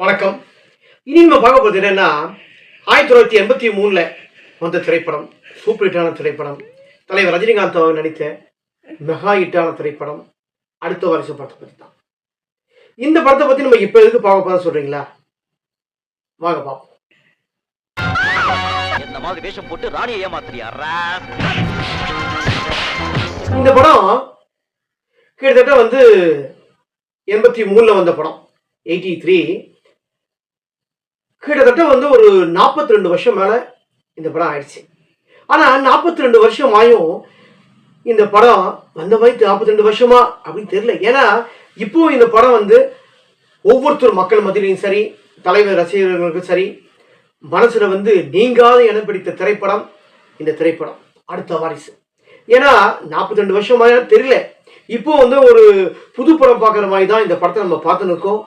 வணக்கம். இனி நம்ம பார்க்க போகிறது என்னன்னா ஆயிரத்தி தொள்ளாயிரத்தி எண்பத்தி மூணில் வந்த திரைப்படம் சூப்பர் ஹிட்டான திரைப்படம். தலைவர் ரஜினிகாந்த் அவர் நடித்த மெகா ஹிட்டான திரைப்படம் அடுத்த வருஷம் படத்தை பற்றி தான் இந்த படத்தை பற்றி நம்ம இப்போ எதுக்கு பார்க்க போகிறோம் சொல்கிறீங்களா வாங்க பார்ப்போம். இந்த மாதிரி வேஷம் போட்டு ராணியை ஏமாத்துறியா இந்த படம் கிட்டத்தட்ட வந்து எண்பத்தி மூணில் வந்த படம். எயிட்டி த்ரீ கிட்டத்தட்ட வந்து ஒரு நாற்பத்தி ரெண்டு வருஷம் மேலே இந்த படம் ஆயிடுச்சு. ஆனால் நாற்பத்தி ரெண்டு வருஷம் ஆயும் இந்த படம் வந்த மாதிரி நாற்பத்தி ரெண்டு வருஷமா அப்படின்னு தெரியல. ஏன்னா இப்போ இந்த படம் வந்து ஒவ்வொருத்தர் மக்கள் மத்தியிலையும் சரி தலைவர் ரசிகர்களுக்கும் சரி மனசில் வந்து நீங்காத இடம் பிடித்த திரைப்படம் இந்த திரைப்படம். அடுத்த வாரிசு. ஏன்னா நாற்பத்தி ரெண்டு வருஷமாக தெரியல. இப்போ வந்து ஒரு புது படம் பார்க்குற மாதிரி தான் இந்த படத்தை நம்ம பார்த்துன்னு இருக்கோம்.